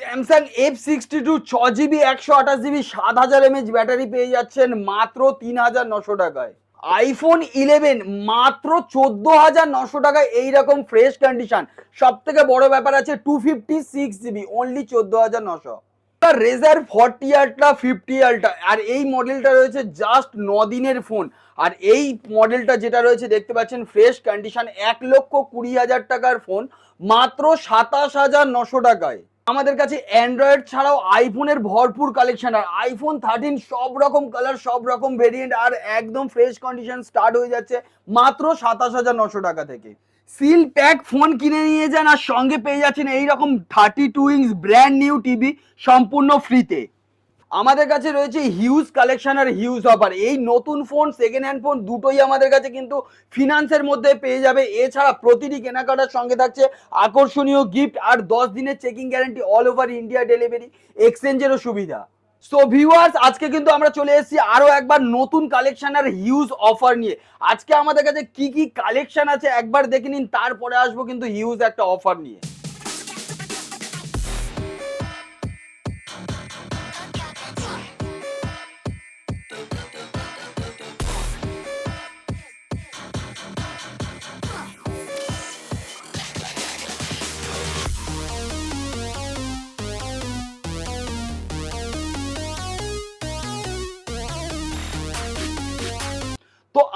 Samsung F sixty two ছ GB একশো আঠাশ জিবি সাত হাজার এমএচ ব্যাটারি পেয়ে যাচ্ছেন মাত্র তিন হাজার নশো টাকায়। আইফোন ইলেভেন মাত্র চোদ্দ হাজার নশো টাকায় এইরকম ফ্রেশ কন্ডিশন সব থেকে বড় ব্যাপার আছে two fifty six GB only চোদ্দ হাজার নশো। Razr forty ultra fifty ultra আর এই মডেলটা রয়েছে জাস্ট ন দিনের ফোন আর এই মডেলটা যেটা রয়েছে, দেখতে পাচ্ছেন ফ্রেশ কন্ডিশন এক লক্ষ কুড়ি হাজার টাকার ফোন মাত্র সাতাশ হাজার নশো টাকায়। আমাদের কাছে অ্যান্ড্রয়েড ছাড়াও আইফোনের ভরপুর কালেকশন আর আইফোন থার্টিন সব রকম কালার সব রকম ভেরিয়েন্ট আর একদম ফ্রেশ কন্ডিশন স্টার্ট হয়ে যাচ্ছে মাত্র সাতাশ হাজার নশো টাকা থেকে। সিল প্যাক ফোন কিনে নিয়ে যান আর সঙ্গে পেয়ে যাচ্ছেন এইরকম thirty two inch brand new TV সম্পূর্ণ ফ্রিতে আমাদের কাছে রয়েছে হিউজ কালেকশন আর হিউজ অফার এই নতুন ফোন সেকেন্ড হ্যান্ড ফোন দুটোই আমাদের কাছে কিন্তু ফিনান্সের মধ্যে পেয়ে যাবে। এছাড়া প্রতিটি কেনাকাটার সঙ্গে থাকছে আকর্ষণীয় গিফট আর দশ দিনের checking guarantee all over India delivery এক্সচেঞ্জেরও সুবিধা। সো ভিউয়ার্স আজকে কিন্তু আমরা চলে এসেছি আরও একবার নতুন কালেকশন আর হিউজ অফার নিয়ে। আজকে আমাদের কাছে কি কি কালেকশন আছে একবার দেখে নিন, তারপরে আসব কিন্তু হিউজ একটা অফার নিয়ে।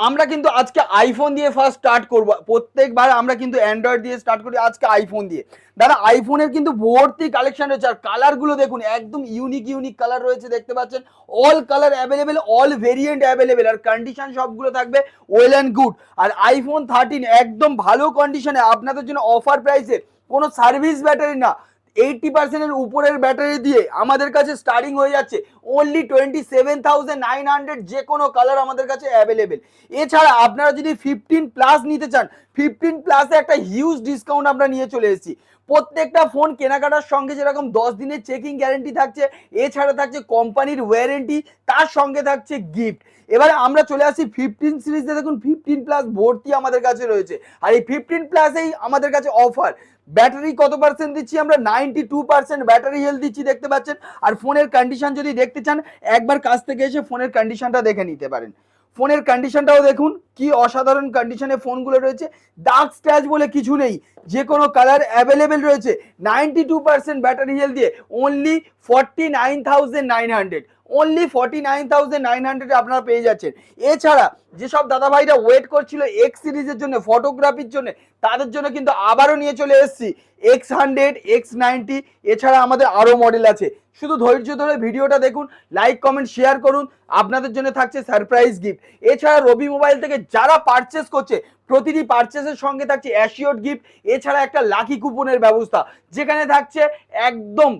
আমরা কিন্তু আজকে আইফোন দিয়ে ফার্স্ট স্টার্ট করব। প্রত্যেকবার আমরা কিন্তু অ্যান্ড্রয়েড দিয়ে স্টার্ট করি আজকে আইফোন দিয়ে। দাদা আইফোনের কিন্তু ভর্তি কালেকশন রয়েছে। আর কালারগুলো দেখুন, একদম ইউনিক ইউনিক কালার রয়েছে, দেখতে পাচ্ছেন? All colour available all variant available আর কন্ডিশন সবগুলো থাকবে ওয়েল অ্যান্ড গুড আর আইফোন থার্টিন একদম ভালো কন্ডিশনে আপনাদের জন্য অফার প্রাইসে কোনো সার্ভিস ব্যাটারি না। এইটটি পার্সেন্টের উপরের ব্যাটারি দিয়ে আমাদের কাছে স্টার্টিং হয়ে যাচ্ছে। Only twenty seven thousand nine hundred যে কোনো কালার আমাদের কাছে অ্যাভেলেবেল এছাড়া আপনারা যদি ফিফটিন প্লাস নিতে চান ফিফটিন প্লাসে একটা হিউজ ডিসকাউন্ট আমরা নিয়ে চলে এসেছি। প্রত্যেকটা ফোন কেনাকাটার সঙ্গে যেরকম দশ দিনের চেকিং গ্যারেন্টি থাকছে, এছাড়া থাকছে কোম্পানির ওয়ারেন্টি তার সঙ্গে থাকছে গিফট এবারে আমরা চলে আসি ফিফটিন সিরিজে দেখুন ফিফটিন প্লাস ভর্তি আমাদের কাছে রয়েছে। আর এই ফিফটিন প্লাসেই আমাদের কাছে অফার ব্যাটারি কত পার্সেন্ট দিচ্ছি আমরা? Ninety two percent battery health দিচ্ছি, দেখতে পাচ্ছেন? আর ফোনের কন্ডিশন যদি দেখতে চান, একবার কাছ থেকে এসে ফোনের কন্ডিশনটা দেখে নিতে পারেন। ফোনের কন্ডিশনটাও দেখুন, কি অসাধারণ কন্ডিশনে ফোনগুলো রয়েছে। ডার্ক স্ক্র্যাচ বলে কিছু নেই, যে কোনো কালার অ্যাভেলেবেল রয়েছে। Ninety two percent battery health দিয়ে only forty nine thousand nine hundred only forty nine thousand nine হান্ড্রেডে আপনারা পেয়ে যাচ্ছেন। এছাড়া যেসব দাদা ভাইরা ওয়েট করছিল এক্স সিরিজের জন্য ফটোগ্রাফির জন্য, তাদের জন্য কিন্তু আবারও নিয়ে চলে এসেছি। এক্স হান্ড্রেড এক্স নাইনটি এছাড়া আমাদের আরও মডেল আছে। শুধু ধৈর্য ধরে ভিডিওটা দেখুন লাইক কমেন্ট শেয়ার করুন। আপনাদের জন্য থাকছে সারপ্রাইজ গিফট এছাড়া রবি মোবাইল থেকে যারা পারচেস করছে, প্রতিটি পারচেসের সঙ্গে থাকছে অ্যাসিওর গিফট এছাড়া একটা লাকি কুপনের ব্যবস্থা। যেখানে থাকছে একদম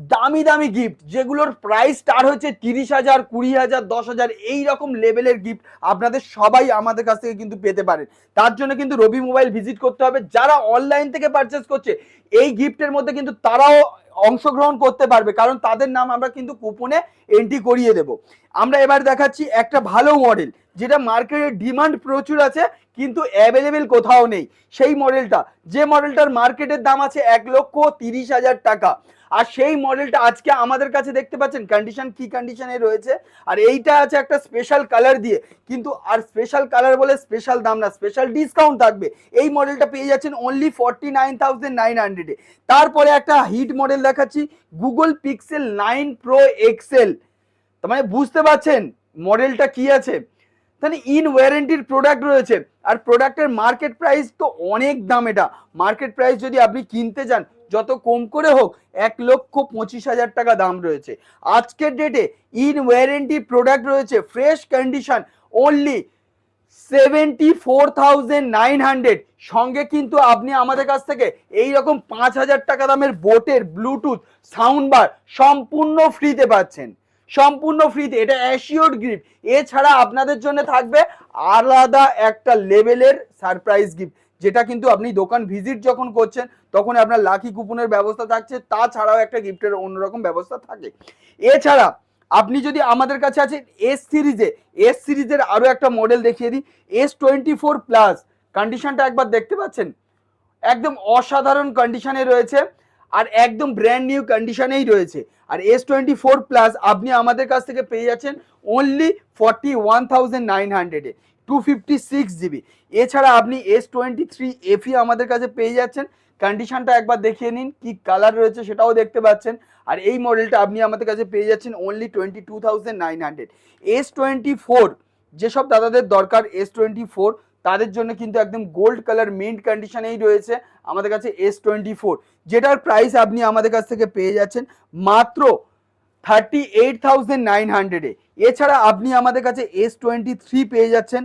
দামি দামি গিফট যেগুলোর প্রাইস স্টার হচ্ছে তিরিশ হাজার, কুড়ি হাজার, দশ হাজার এই রকম লেভেলের গিফট আপনাদের সবাই আমাদের কাছ থেকে কিন্তু পেতে পারেন। তার জন্য কিন্তু রবি মোবাইল ভিজিট করতে হবে। যারা অনলাইন থেকে পারচেস করছে, এই গিফটের মধ্যে কিন্তু তারাও অংশগ্রহণ করতে পারবে। কারণ তাদের নাম আমরা কিন্তু কুপনে এন্ট্রি করিয়ে দেব। আমরা এবার দেখাচ্ছি একটা ভালো মডেল যেটা মার্কেটে ডিমান্ড প্রচুর আছে, কিন্তু অ্যাভেলেবেল কোথাও নেই। সেই মডেলটা যে মডেলটার মার্কেটের দাম আছে এক লক্ষ তিরিশ হাজার টাকা। আর সেই মডেলটা আজকে আমাদের কাছে দেখতে পাচ্ছেন কন্ডিশন কি কন্ডিশনে রয়েছে, আর এইটা আছে একটা স্পেশাল কালার দিয়ে। কিন্তু আর স্পেশাল কালার বলে স্পেশাল দাম না স্পেশাল ডিসকাউন্ট থাকবে। এই মডেলটা পেয়ে যাচ্ছেন only forty nine thousand nine হান্ড্রেডে তারপরে একটা হিট মডেল দেখাচ্ছি Google Pixel nine Pro XL মানে বুঝতে পারছেন মডেলটা কি আছে? তাহলে ইন ওয়ারেন্টির প্রোডাক্ট রয়েছে, আর প্রোডাক্টের মার্কেট প্রাইস তো অনেক দাম এটা। মার্কেট প্রাইস যদি আপনি কিনতে যান যত কম করে হোক, এক লক্ষ পঁচিশ হাজার টাকা দাম রয়েছে। আজকের ডেটে ইন ওয়ারেন্টি প্রোডাক্ট রয়েছে fresh condition only seventy four thousand nine hundred সঙ্গে কিন্তু আপনি আমাদের কাছ থেকে এই রকম পাঁচ হাজার টাকা দামের বোটের ব্লুটুথ সাউন্ড বার সম্পূর্ণ ফ্রিতে পাচ্ছেন। সম্পূর্ণ ফ্রিতে এটা অ্যাসিওর গিফট এছাড়া আপনাদের জন্য থাকবে আলাদা একটা লেভেলের সারপ্রাইজ গিফট যেটা কিন্তু আপনি দোকান ভিজিট যখন করছেন তখন আপনার লাকি কুপনের ব্যবস্থা থাকছে, তাছাড়াও একটা গিফটের অন্যরকম ব্যবস্থা থাকে। এছাড়া আপনি যদি আমাদের কাছে আছে এস সিরিজে এস সিরিজের আরও একটা মডেল দেখিয়ে দিই এস টোয়েন্টি ফোর প্লাস কন্ডিশনটা একবার দেখতে পাচ্ছেন? একদম অসাধারণ কন্ডিশনে রয়েছে, আর একদম ব্র্যান্ড নিউ কন্ডিশনেই রয়েছে। আর এস টোয়েন্টি ফোর প্লাস আপনি আমাদের কাছ থেকে পেয়ে যাচ্ছেন only forty one thousand nine হান্ড্রেডে টু ফিফটি সিক্স জিবি এছাড়া আপনি এস টোয়েন্টি থ্রি এফি আমাদের কাছে পেয়ে যাচ্ছেন। কন্ডিশনটা একবার দেখিয়ে নিন, কি কালার রয়েছে সেটাও দেখতে পাচ্ছেন। আর এই মডেলটা আপনি আমাদের কাছে পেয়ে যাচ্ছেন only twenty two thousand nine hundred S twenty four যেসব দাদাদের দরকার এস টোয়েন্টি ফোর তাদের জন্য কিন্তু একদম গোল্ড কালার মিন্ট কন্ডিশনেই রয়েছে আমাদের কাছে এস টোয়েন্টি ফোর যেটার প্রাইস আপনি আমাদের কাছ থেকে পেয়ে যাচ্ছেন মাত্র থার্টি এইট থাউজেন্ড নাইন হান্ড্রেডে এছাড়া আপনি আমাদের কাছে এস টোয়েন্টি থ্রি পেয়ে যাচ্ছেন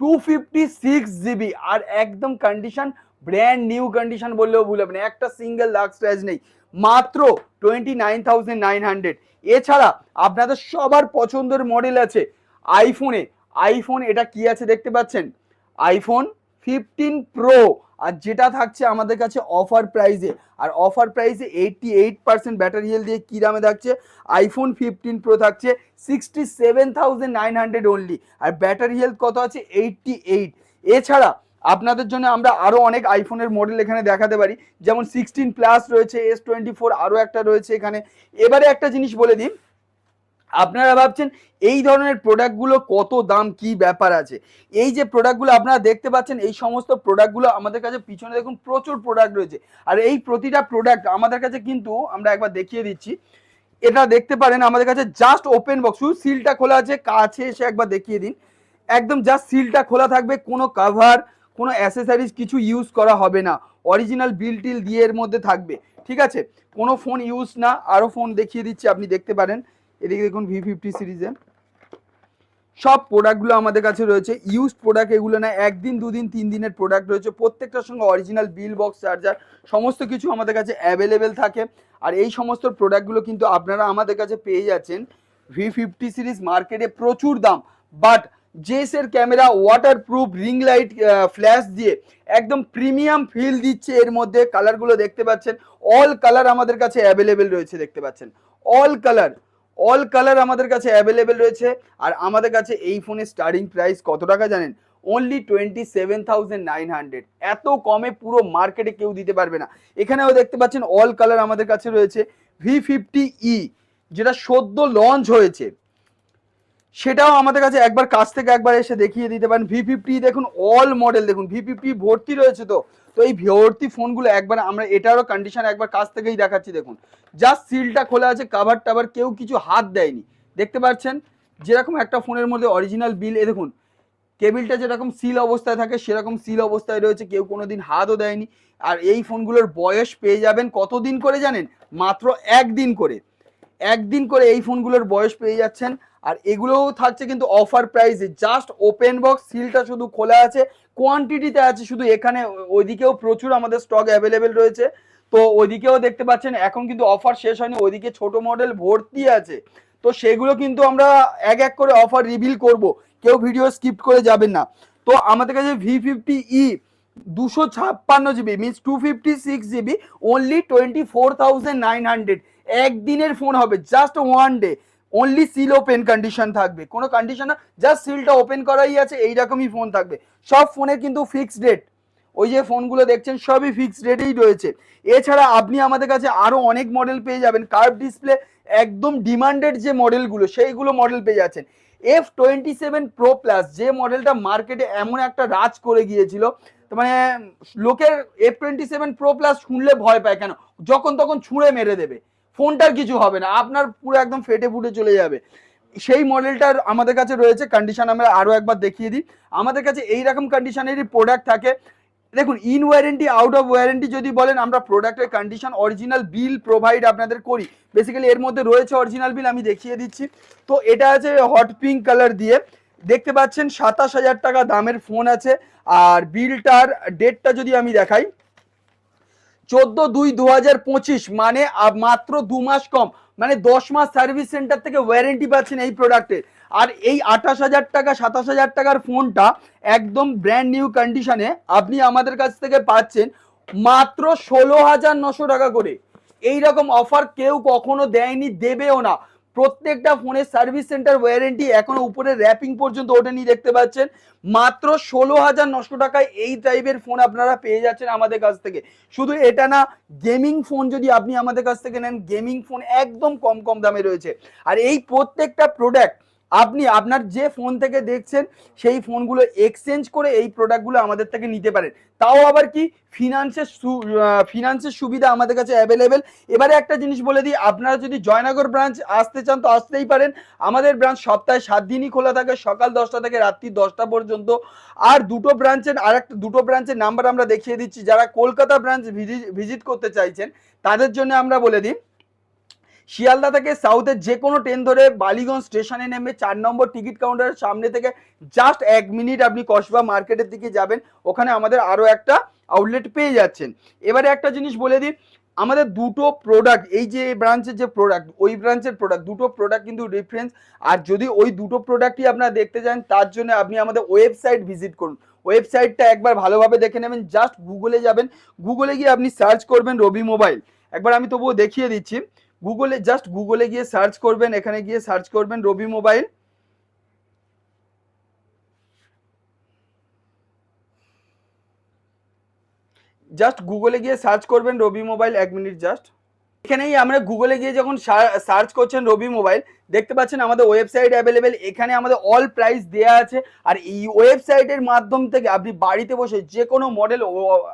টু ফিফটি সিক্স জিবি আর একদম কন্ডিশন ব্র্যান্ড নিউ কন্ডিশন বললেও ভুল হবে না। একটা সিঙ্গেল লাক্স স্ক্র্যাচ নেই। মাত্র twenty nine thousand nine hundred এছাড়া আপনাদের সবার পছন্দের মডেল আছে আইফোনে আইফোন এটা কি আছে দেখতে পাচ্ছেন? আইফোন ফিফটিন প্রো আর যেটা থাকছে আমাদের কাছে অফার প্রাইসে। আর অফার প্রাইসে eighty eight percent battery health দিয়ে কী দামে থাকছে? আইফোন ফিফটিন প্রো থাকছে sixty seven thousand nine hundred only আর ব্যাটারি হেলথ কত আছে? এইটটি এইট এছাড়া আপনাদের জন্য আমরা আরও অনেক আইফোনের মডেল এখানে দেখাতে পারি। যেমন সিক্সটিন প্লাস রয়েছে এস টোয়েন্টি ফোর আরও একটা রয়েছে এখানে। এবারে একটা জিনিস বলে দিই। আপনারা ভাবছেন এই ধরনের প্রোডাক্টগুলো কত দাম, কি ব্যাপার আছে? এই যে প্রোডাক্টগুলো আপনারা দেখতে পাচ্ছেন, এই সমস্ত প্রোডাক্টগুলো আমাদের কাছে পিছনে দেখুন প্রচুর প্রোডাক্ট রয়েছে। আর এই প্রতিটা প্রোডাক্ট আমাদের কাছে কিন্তু, আমরা একবার দেখিয়ে দিচ্ছি, এটা দেখতে পারেন, আমাদের কাছে জাস্ট ওপেন বক্স শুধু সিলটা খোলা আছে, কাছে এসে একবার দেখিয়ে দিন। একদম জাস্ট সিলটা খোলা থাকবে, কোনো কাভার কোনো অ্যাসেসারিজ কিছু ইউজ করা হবে না। অরিজিনাল বিল টিল দিয়ে এর মধ্যে থাকবে, ঠিক আছে? কোনো ফোন ইউজ না আরও ফোন দেখিয়ে দিচ্ছি, আপনি দেখতে পারেন। এদিকে দেখুন ভি ফিফটি সিরিজে সব প্রোডাক্টগুলো আমাদের কাছে রয়েছে। ইউজড প্রোডাক্ট এগুলো না, একদিন, দুদিন, তিন দিনের প্রোডাক্ট রয়েছে। প্রত্যেকটার সঙ্গে অরিজিনাল বিল বক্স চার্জার সমস্ত কিছু আমাদের কাছে অ্যাভেলেবেল থাকে। আর এই সমস্ত প্রোডাক্টগুলো কিন্তু আপনারা আমাদের কাছে পেয়ে যাচ্ছেন। ভি ফিফটি সিরিজ মার্কেটে প্রচুর দাম। But জেসের camera waterproof ring light flash দিয়ে একদম প্রিমিয়াম ফিল দিচ্ছে এর মধ্যে। কালারগুলো দেখতে পাচ্ছেন। অল কালার আমাদের কাছে অ্যাভেলেবেল রয়েছে, দেখতে পাচ্ছেন। অল কালার অল কালার আমাদের কাছে অ্যাভেলেবেল রয়েছে। আর আমাদের কাছে এই ফোনের স্টার্টিং প্রাইস কত টাকা জানেন? Only twenty seven thousand nine hundred এত কমে পুরো মার্কেটে কেউ দিতে পারবে না। এখানেও দেখতে পাচ্ছেন অল কালার আমাদের কাছে রয়েছে। ভি ফিফটি ই যেটা সদ্য লঞ্চ হয়েছে। সেটাও আমাদের কাছে একবার কাছ থেকে একবার এসে দেখিয়ে দিতে পারেন। ভি ফিফটি দেখুন অল মডেল দেখুন। ভি ফিফটি ভর্তি রয়েছে তো। তো এই ভর্তি ফোনগুলো একবার আমরা, এটারও কন্ডিশন একবার কাছ থেকেই দেখাচ্ছি, দেখুন। জাস্ট সিলটা খোলা আছে কাভার টাভার কেউ কিছু হাত দেয়নি। দেখতে পাচ্ছেন? যেরকম একটা ফোনের মধ্যে অরিজিনাল বিল এ দেখুন, কেবিলটা যেরকম সিল অবস্থায় থাকে, সেরকম সিল অবস্থায় রয়েছে, কেউ কোনো দিন হাতও দেয়নি। আর এই ফোনগুলোর বয়স পেয়ে যাবেন কতদিন করে জানেন? মাত্র একদিন করে। একদিন করে এই ফোনগুলোর বয়স পেয়ে যাচ্ছেন। আর এগুলোও থাকছে কিন্তু অফার প্রাইসে। জাস্ট ওপেন বক্স, সিলটা শুধু খোলা আছে, কোয়ান্টিটিতে আছে শুধু এখানে, ওইদিকেও প্রচুর আমাদের স্টক অ্যাভেলেবেল রয়েছে। তো ওইদিকেও দেখতে পাচ্ছেন, এখন কিন্তু অফার শেষ হয়নি, ওইদিকে ছোট মডেল ভর্তি আছে। তো সেগুলো কিন্তু আমরা এক এক করে অফার রিভিল করব। কেউ ভিডিও স্কিপ করে যাবেন না। তো আমাদের কাছে ভি ফিফটি ই দুশো ছাপ্পান্ন GB means two fifty six GB only twenty four thousand nine hundred একদিনের ফোন হবে just one day only seal open condition থাকবে। কোনো কন্ডিশন না জাস্ট সিলটা ওপেন করাই আছে, এইরকমই ফোন থাকবে। সব ফোনের কিন্তু ফিক্সড রেট ওই যে ফোনগুলো দেখছেন, সবই ফিক্সড রেটেই রয়েছে। এছাড়া আপনি আমাদের কাছে আরও অনেক মডেল পেয়ে যাবেন। কার্ভ ডিসপ্লে একদম ডিমান্ডেড যে মডেলগুলো সেইগুলো মডেল পেয়ে যাচ্ছেন। F twenty seven Pro plus যে মডেলটা মার্কেটে এমন একটা রাজ করে গিয়েছিল মানে লোকের F twenty seven Pro plus শুনলে ভয় পায় কেন? যখন তখন ছুঁড়ে মেরে দেবে। ফোনটার কিছু হবে না, আপনার পুরো একদম ফেটে ফুটে চলে যাবে। সেই মডেলটার আমাদের কাছে রয়েছে কন্ডিশন আমরা আরও একবার দেখিয়ে দিই। আমাদের কাছে এই রকম কন্ডিশনেরই প্রোডাক্ট থাকে। দেখুন in warranty out of warranty যদি বলেন, আমরা প্রোডাক্টের কন্ডিশন অরিজিনাল বিল প্রোভাইড আপনাদের করি। বেসিক্যালি এর মধ্যে রয়েছে অরিজিনাল বিল আমি দেখিয়ে দিচ্ছি। তো এটা আছে হট পিঙ্ক কালার দিয়ে। দেখতে পাচ্ছেন, সাতাশ হাজার টাকা দামের ফোন আছে। আর বিলটার ডেটটা যদি আমি দেখাই চোদ্দ দুই দু হাজার পঁচিশ মানে মাত্র দু মাস কম মানে দশ মাস সার্ভিস সেন্টার থেকে ওয়ারেন্টি পাচ্ছেন এই প্রোডাক্টের আর এই আঠাশ হাজার টাকা, সাতাশ হাজার টাকার ফোনটা একদম ব্র্যান্ড নিউ কন্ডিশনে আপনি আমাদের কাছ থেকে পাচ্ছেন মাত্র ষোলো হাজার নশো টাকা করে। এই রকম অফার কেউ কখনো দেয়নি, দেবেও না। প্রত্যেকটা ফোনের সার্ভিস সেন্টার ওয়ারেন্টি এখনও উপরে র্যাপিং পর্যন্ত ওঠেনি দেখতে পাচ্ছেন। মাত্র ষোলো হাজার নশো টাকায় এই টাইপের ফোন আপনারা পেয়ে যাচ্ছেন আমাদের কাছ থেকে। শুধু এটা না গেমিং ফোন যদি আপনি আমাদের কাছ থেকে নেন গেমিং ফোন একদম কম কম দামে রয়েছে। আর এই প্রত্যেকটা প্রোডাক্ট আপনি আপনার যে ফোন থেকে দেখছেন, সেই ফোনগুলো এক্সচেঞ্জ করে এই প্রোডাক্টগুলো আমাদের থেকে নিতে পারেন। তাও আবার কি? ফিনান্সের ফিনান্সের সুবিধা আমাদের কাছে অ্যাভেলেবেল এবারে একটা জিনিস বলে দিই, আপনারা যদি জয়নগর ব্রাঞ্চ আসতে চান তো আসতেই পারেন। আমাদের ব্রাঞ্চ সপ্তাহে সাত দিনই খোলা থাকে, সকাল দশটা থেকে রাত্রি দশটা পর্যন্ত। আর দুটো ব্রাঞ্চের আর একটা দুটো ব্রাঞ্চের নাম্বার আমরা দেখিয়ে দিচ্ছি। যারা কলকাতা ব্রাঞ্চ ভিজিট করতে চাইছেন, তাদের জন্য আমরা বলে দিই শিয়ালদা থেকে সাউথের যে কোনো ট্রেন ধরে বালিগঞ্জ স্টেশনে নেমে চার নম্বর টিকিট কাউন্টারের সামনে থেকে জাস্ট এক মিনিট আপনি কসবা মার্কেটের দিকে যাবেন। ওখানে আমাদের আরও একটা আউটলেট পেয়ে যাচ্ছেন। এবারে একটা জিনিস বলে দিই, আমাদের দুটো প্রোডাক্ট এই যে ব্রাঞ্চের যে প্রোডাক্ট ওই ব্রাঞ্চের প্রোডাক্ট দুটো প্রোডাক্ট কিন্তু ডিফারেন্স আর যদি ওই দুটো প্রোডাক্টই আপনারা দেখতে চান তার জন্য আপনি আমাদের ওয়েবসাইট ভিজিট করুন। ওয়েবসাইটটা একবার ভালোভাবে দেখে নেবেন জাস্ট গুগলে যাবেন। গুগলে গিয়ে আপনি সার্চ করবেন রবি মোবাইল একবার আমি তবুও দেখিয়ে দিচ্ছি। গুগলে জাস্ট গুগলে গিয়ে সার্চ করবেন, এখানে গিয়ে সার্চ করবেন রবি মোবাইল জাস্ট গুগলে গিয়ে সার্চ করবেন রবি মোবাইল এক মিনিট জাস্ট এখানেই আমরা গুগলে গিয়ে যখন সার্চ করছেন রবি মোবাইল দেখতে পাচ্ছেন আমাদের ওয়েবসাইট অ্যাভেলেবেল এখানে আমাদের অল প্রাইস দেওয়া আছে। আর এই ওয়েবসাইটের মাধ্যম থেকে আপনি বাড়িতে বসে যে কোনো মডেল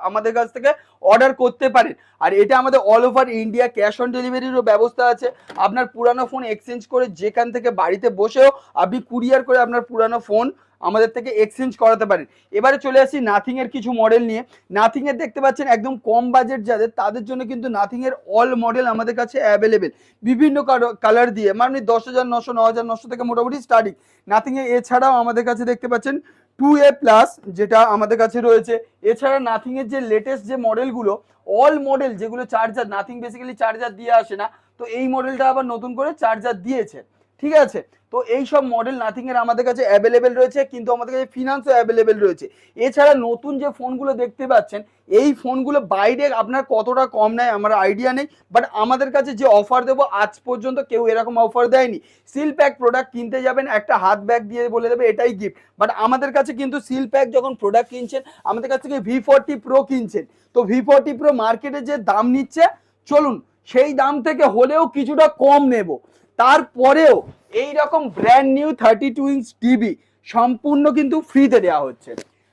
আমাদের কাছ থেকে অর্ডার করতে পারেন। আর এটা আমাদের all over India cash on ডেলিভারিরও ব্যবস্থা আছে। আপনার পুরানো ফোন এক্সচেঞ্জ করে যেখান থেকে বাড়িতে বসেও আপনি কুরিয়ার করে আপনার পুরানো ফোন আমাদের থেকে এক্সচেঞ্জ করাতে পারেন। এবারে চলে আসি নাথিংয়ের কিছু মডেল নিয়ে। নাথিংয়ের দেখতে পাচ্ছেন একদম কম বাজেট যাদের, তাদের জন্য কিন্তু নাথিংয়ের অল মডেল আমাদের কাছে অ্যাভেলেবেল বিভিন্ন কালার দিয়ে মানে দশ হাজার, নশো, ন হাজার, নশো থেকে মোটামুটি স্টার্টিং নাথিং এ এছাড়াও আমাদের কাছে দেখতে পাচ্ছেন টু এ প্লাস যেটা আমাদের কাছে রয়েছে। এছাড়া নাথিংয়ের যে লেটেস্ট যে মডেলগুলো অল মডেল যেগুলো চার্জার নাথিং বেসিক্যালি চার্জার দিয়ে আসে না। তো এই মডেলটা আবার নতুন করে চার্জার দিয়েছে। ঠিক আছে? তো এই সব মডেল নাথিং এর আমাদের কাছে অ্যাভেলেবেল রয়েছে, কিন্তু আমাদের কাছে ফিনান্সও অ্যাভেলেবেল রয়েছে। এছাড়া নতুন যে ফোনগুলো দেখতে পাচ্ছেন, এই ফোনগুলো বাইরে আপনার কতটা কম নেয় আমার আইডিয়া নেই বাট আমাদের কাছে যে অফার দেবো, আজ পর্যন্ত কেউ এরকম অফার দেয়নি। সিল প্যাক প্রোডাক্ট কিনতে যাবেন, একটা হাত ব্যাগ দিয়ে বলে দেবে, এটাই গিফট বাট আমাদের কাছে কিন্তু সিল প্যাক যখন প্রোডাক্ট কিনছেন, আমাদের কাছ থেকে ভি ফোরটি প্রো কিনছেন। তো ভি ফোরটি প্রো মার্কেটে যে দাম নিচ্ছে, চলুন, সেই দাম থেকে হলেও কিছুটা কম নেব। তারপরেও এই রকম brand new thirty two inch TV সম্পূর্ণ কিন্তু ফ্রিতে দেওয়া হচ্ছে।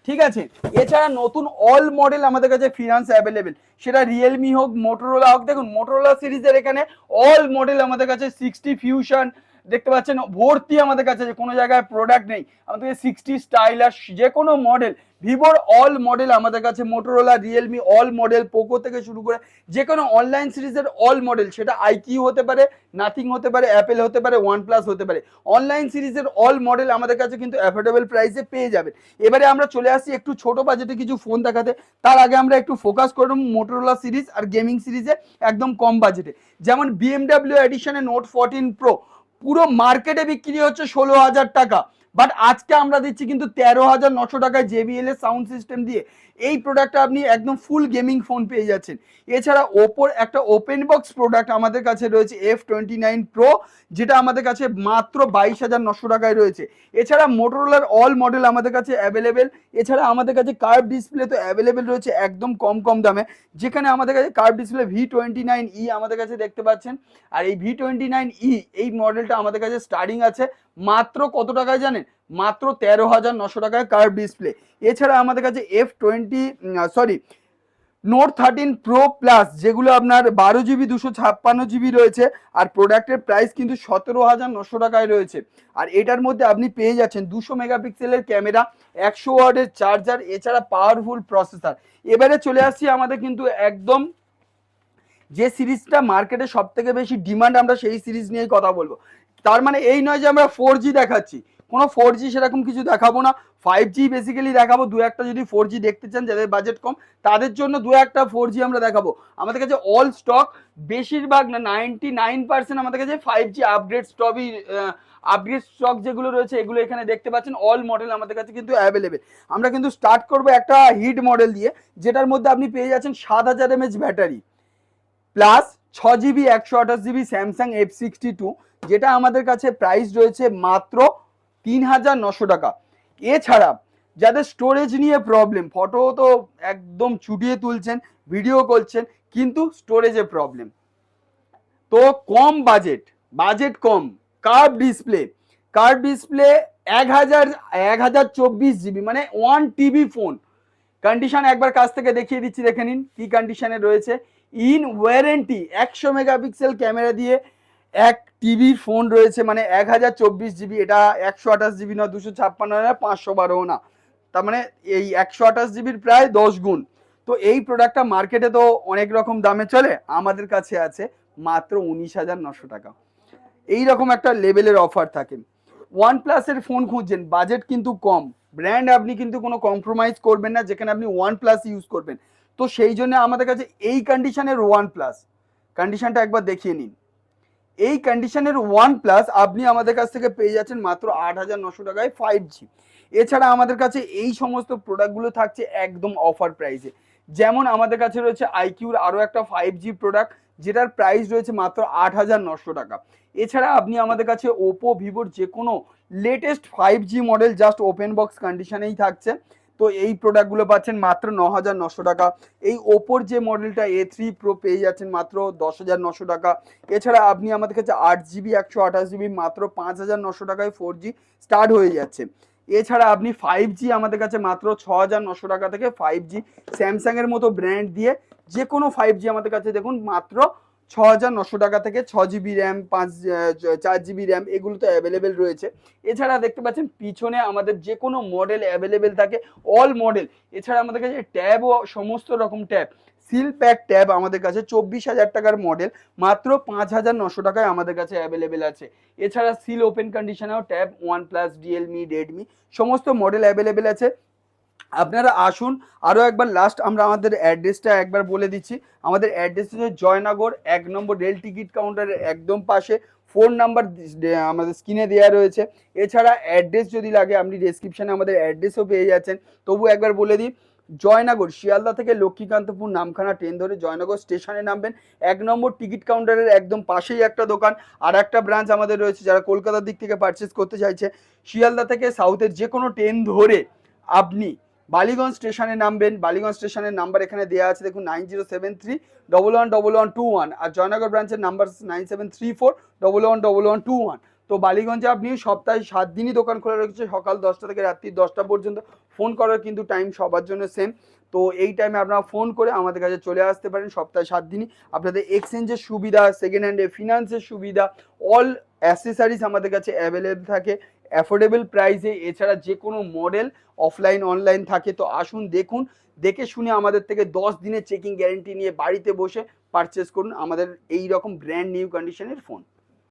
ঠিক আছে? এছাড়া নতুন অল মডেল আমাদের কাছে ফিনান্স অ্যাভেলেবেল সেটা রিয়েলমি হোক মোটোরোলা হোক, দেখুন মোটরোলা সিরিজের এখানে অল মডেল আমাদের কাছে সিক্সটি ফিউশন দেখতে পাচ্ছেন, ভর্তি আমাদের কাছে যে কোনো জায়গায় প্রোডাক্ট নেই। আমাদের সিক্সটি স্টাইলার যে কোনো মডেল ভিভোর অল মডেল আমাদের কাছে Motorola Realme all model Poco থেকে শুরু করে যে কোনো অনলাইন সিরিজের অল মডেল সেটা আইকিউ হতে পারে নাথিং হতে পারে অ্যাপেল হতে পারে ওয়ান প্লাস হতে পারে। অনলাইন সিরিজের অল মডেল আমাদের কাছে কিন্তু অ্যাফোর্ডেবল প্রাইসে পেয়ে যাবে এবারে আমরা চলে আসি একটু ছোট বাজেটে কিছু ফোন দেখাতে। তার আগে আমরা একটু ফোকাস করব মোটোরোলা সিরিজ আর গেমিং সিরিজে একদম কম বাজেটে যেমন বিএমডাব্লিউ এডিশনে নোট ফোরটিন প্রো পুরো মার্কেটে বিক্রি হচ্ছে ষোলো হাজার টাকা। বাট আজকে আমরা দিচ্ছি কিন্তু তেরো হাজার নশো টাকায় জেবিএল এর সাউন্ড সিস্টেম দিয়ে এই প্রোডাক্টটা আপনি একদম ফুল গেমিং ফোন পেয়ে যাচ্ছেন। এছাড়া ওপোর একটা ওপেন বক্স প্রোডাক্ট আমাদের কাছে রয়েছে এফ টোয়েন্টি নাইন প্রো যেটা আমাদের কাছে মাত্র বাইশ হাজার নশো টাকায় রয়েছে। এছাড়া মোটরোলার অল মডেল আমাদের কাছে অ্যাভেলেবেল এছাড়া আমাদের কাছে কার্ভ ডিসপ্লে তো অ্যাভেলেবেল রয়েছে একদম কম কম দামে। যেখানে আমাদের কাছে curve display V twenty nine E আমাদের কাছে দেখতে পাচ্ছেন। আর এই ভি টোয়েন্টি নাইন ই এই মডেলটা আমাদের কাছে স্টার্টিং আছে, মাত্র কত টাকায় জানেন? মাত্র তেরো হাজার নশো টাকায় কার্ভ ডিসপ্লে এছাড়া আমাদের কাছে F twenty sorry Note thirteen Pro plus যেগুলো আপনার বারো জিবি দুশো ছাপ্পান্ন জিবি রয়েছে, আর প্রোডাক্টের প্রাইস কিন্তু সতেরো হাজার নশো টাকায় রয়েছে। আর এটার মধ্যে আপনি পেয়ে যাচ্ছেন দুশো মেগাপিক্সেলের ক্যামেরা, একশো ওয়ার্ডের চার্জার এছাড়া পাওয়ারফুল প্রসেসর এবারে চলে আসছি আমাদের কিন্তু একদম যে সিরিজটা মার্কেটে সব থেকে বেশি ডিমান্ড আমরা সেই সিরিজ নিয়েই কথা বলব। তার মানে এই নয় যে আমরা ফোর জি দেখাচ্ছি। কোনো ফোর জি সেরকম কিছু দেখাবো না। ফাইভ জি বেসিক্যালি দেখাবো, দু একটা যদি ফোর জি দেখতে চান, যাদের বাজেট কম, তাদের জন্য দু একটা ফোর জি আমরা দেখাবো। আমাদের কাছে অল স্টক বেশিরভাগ না নাইনটি নাইন পার্সেন্ট আমাদের কাছে ফাইভ জি আপগ্রেড স্টকই আপগ্রেড স্টক যেগুলো রয়েছে, এগুলো এখানে দেখতে পাচ্ছেন। অল মডেল আমাদের কাছে কিন্তু অ্যাভেলেবেল আমরা কিন্তু স্টার্ট করব একটা হিট মডেল দিয়ে, যেটার মধ্যে আপনি পেয়ে যাচ্ছেন সাত হাজার এমএচ ব্যাটারি প্লাস ছ জিবি একশো আঠাশ GB Samsung F sixty two যেটা আমাদের কাছে প্রাইস রয়েছে মাত্র তিন হাজার নশো টাকা। এছাড়া যাদের স্টোরেজ নিয়ে প্রবলেম ফটো তো একদম চুটিয়ে তুলছেন ভিডিও করছেন, কিন্তু স্টোরেজে প্রবলেম তো কম বাজেট বাজেট কম। কার্ভ ডিসপ্লে কার্ভ ডিসপ্লে এক হাজার এক হাজার চব্বিশ জিবি মানে ওয়ান টিবি ফোন কন্ডিশন একবার কাছ থেকে দেখিয়ে দিচ্ছি, দেখে নিন কি কন্ডিশনে রয়েছে। ইন ওয়ারেন্টি একশো মেগাপিক্সেল ক্যামেরা দিয়ে এক টিভি ফোন রয়েছে মানে এক হাজার চব্বিশ জিবি এটা একশো আঠাশ জিবি না দুশো ছাপ্পান্ন না পাঁচশো বারো না। তার মানে এই একশো আঠাশ জিবির প্রায় দশ গুণ। তো এই প্রোডাক্টটা মার্কেটে তো অনেক রকম দামে চলে, আমাদের কাছে আছে মাত্র উনিশ হাজার নশো টাকা। এই রকম একটা লেভেলের অফার থাকে। ওয়ান প্লাসের ফোন খুঁজছেন বাজেট কিন্তু কম। ব্র্যান্ড আপনি কিন্তু কোনো কম্প্রোমাইজ করবেন না, যেখানে আপনি ওয়ান প্লাস ইউজ করবেন। তো সেই জন্য আমাদের কাছে এই কন্ডিশনের ওয়ান প্লাস কন্ডিশনটা একবার দেখিয়ে নিন। এই কন্ডিশনের ওয়ান প্লাস আপনি আমাদের কাছ থেকে পেয়ে যাচ্ছেন মাত্র আট হাজার নশো টাকায় ফাইভ জি এছাড়া আমাদের কাছে এই সমস্ত প্রোডাক্টগুলো থাকছে একদম অফার প্রাইসে যেমন আমাদের কাছে রয়েছে আইকিউর আরও একটা ফাইভ জি প্রোডাক্ট যেটার প্রাইস রয়েছে মাত্র আট হাজার নশো টাকা। এছাড়া আপনি আমাদের কাছে ওপো ভিভোর যে কোনো latest five G model just open box কন্ডিশনেই থাকছে। তো এই প্রোডাক্টগুলো পাচ্ছেন মাত্র ন হাজার নশো টাকা। এই ওপোর যে মডেলটা এ থ্রি প্রো পেয়ে যাচ্ছেন মাত্র দশ হাজার নশো টাকা। এছাড়া আপনি আমাদের কাছে আট জিবি একশো আঠাশ জিবি মাত্র পাঁচ হাজার নশো টাকায় ফোর জি স্টার্ট হয়ে যাচ্ছে। এছাড়া আপনি ফাইভ জি আমাদের কাছে মাত্র ছ হাজার নশো টাকা থেকে ফাইভ জি স্যামসাংয়ের মতো ব্র্যান্ড দিয়ে যে কোনো ফাইভ জি আমাদের কাছে দেখুন মাত্র ছ হাজার নশো টাকা থেকে ছ জিবি র্যাম, পাঁচ চার জিবি র্যাম এগুলো তো অ্যাভেলেবেল রয়েছে। এছাড়া দেখতে পাচ্ছেন পিছনে আমাদের যে কোনো মডেল অ্যাভেলেবেল থাকে অল মডেল এছাড়া আমাদের কাছে ট্যাবও সমস্ত রকম ট্যাব সিল প্যাক ট্যাব আমাদের কাছে চব্বিশ হাজার টাকার মডেল মাত্র পাঁচ হাজার নশো টাকায় আমাদের কাছে অ্যাভেলেবেল আছে। এছাড়া সিল ওপেন কন্ডিশনেও tab OnePlus Realme Redmi সমস্ত মডেল অ্যাভেলেবেল আছে। আপনারা আসুন আরও একবার লাস্ট আমরা আমাদের অ্যাড্রেসটা একবার বলে দিচ্ছি। আমাদের অ্যাড্রেস হচ্ছে জয়নগর, এক নম্বর রেল টিকিট কাউন্টারের একদম পাশে। ফোন নাম্বার আমাদের স্ক্রিনে দেওয়া রয়েছে। এছাড়া অ্যাড্রেস যদি লাগে, আপনি ডেসক্রিপশানে আমাদের অ্যাড্রেসও পেয়ে যাচ্ছেন। তবু একবার বলে দিই, জয়নগর, শিয়ালদা থেকে লক্ষ্মীকান্তপুর নামখানা ট্রেন ধরে জয়নগর স্টেশনে নামবেন। এক নম্বর টিকিট কাউন্টারের একদম পাশেই একটা দোকান। আর একটা ব্রাঞ্চ আমাদের রয়েছে, যারা কলকাতার দিক থেকে পারচেস করতে চাইছে। শিয়ালদা থেকে সাউথের যে কোনো ট্রেন ধরে আপনি বালিগঞ্জ স্টেশনে নামবেন। বালিগঞ্জ স্টেশনের নাম্বার এখানে দেওয়া আছে। দেখুন, nine zero seven three, double one double one, two one আর জয়নগর ব্রাঞ্চের number nine seven three four, double one double one, two one. তো বালিগঞ্জে আপনি সপ্তাহে সাত দিনই দোকান খোলা রয়েছে। সকাল দশটা থেকে রাত্রি দশটা পর্যন্ত ফোন করার কিন্তু টাইম সবার জন্য সেম। তো এই টাইমে আপনারা ফোন করে আমাদের কাছে চলে আসতে পারেন সপ্তাহে সাত দিনই। আপনাদের এক্সচেঞ্জের সুবিধা সেকেন্ড হ্যান্ডে ফিনান্সের সুবিধা অল অ্যাসেসারিজ আমাদের কাছে অ্যাভেলেবেল থাকে। অ্যাফোর্ডেবল প্রাইসে এছাড়া যে কোনো মডেল অফলাইন অনলাইন থাকে। তো আসুন দেখুন, দেখে শুনে আমাদের থেকে দশ দিনের চেকিং গ্যারেন্টি নিয়ে বাড়িতে বসে পারচেস করুন আমাদের এই রকম ব্র্যান্ড নিউ কন্ডিশনের ফোন